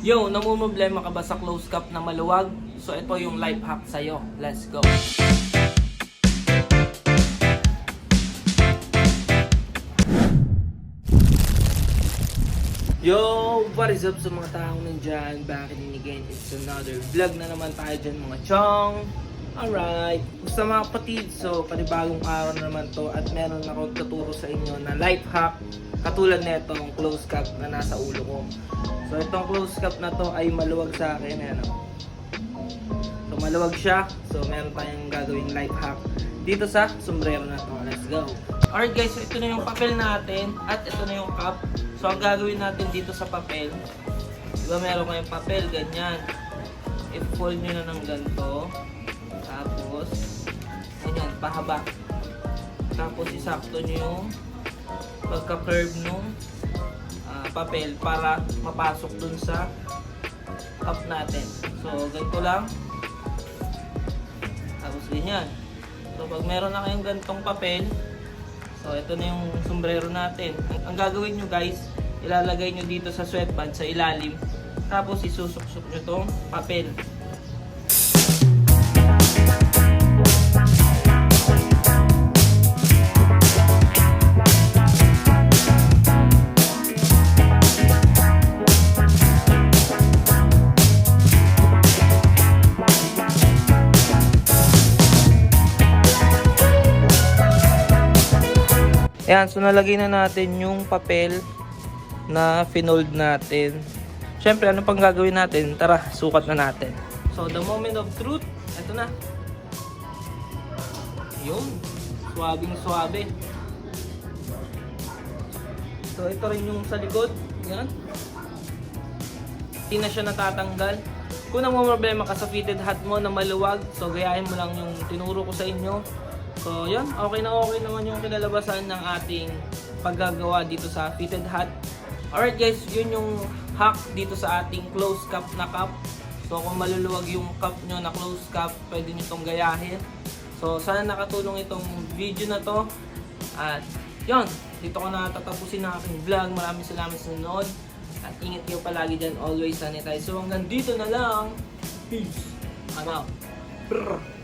Yo, namumroblema ka ba sa close cup na maluwag? So ito yung life hack sa'yo. Let's go! Yo! What is up sa mga taong nandyan? Back in again, it's another vlog na naman tayo dyan mga chong! Alright! Gusto mga kapatid, so panibagong araw na naman to at meron akong tuturo sa inyo na life hack katulad netong close cup na nasa ulo ko. So itong close cup na to ay maluwag sa akin. Ano? So maluwag siya. So meron tayong gagawing life hack dito sa sombrero na to. Let's go! Alright guys, so ito na yung papel natin at ito na yung cup. So ang gagawin natin dito sa papel, di ba meron kayong papel, ganyan. I-fold nyo na ng ganito. Tapos, ganyan, pahaba. Tapos isakto nyo yung pagka-curve nung papel para mapasok dun sa cup natin. So, ganito lang. Tapos ganyan. So, pag meron na kayong ganitong papel, so ito na yung sombrero natin. Ang, ang gagawin nyo guys, ilalagay nyo dito sa sweatband sa ilalim. Tapos isusuksok nyo tong papel. Ayan, so nalagay na natin yung papel na finold natin. Siyempre, ano pang gagawin natin? Tara, sukat na natin. So, the moment of truth, eto na. Yun. Swabing swabe. So, ito rin yung sa likod. Yan. Hindi na siya natatanggal. Kung ang problema ka sa fitted hat mo na maluwag, so gayahin mo lang yung tinuro ko sa inyo. So, yan. Okay na okay naman yung kinalabasan ng ating paggagawa dito sa fitted hat. Alright guys, yun yung hack dito sa ating close cup na cup. So, kung maluluwag yung cup nyo na close cup, pwede nyo itong gayahin. So, sana nakatulong itong video na to. At, yun. Dito ko na tatapusin ang aking vlog. Maraming salamat sa nanood. At ingat kayo palagi dyan. Always sanitize. So, hanggang dito na lang. Peace. I'm out. Brr.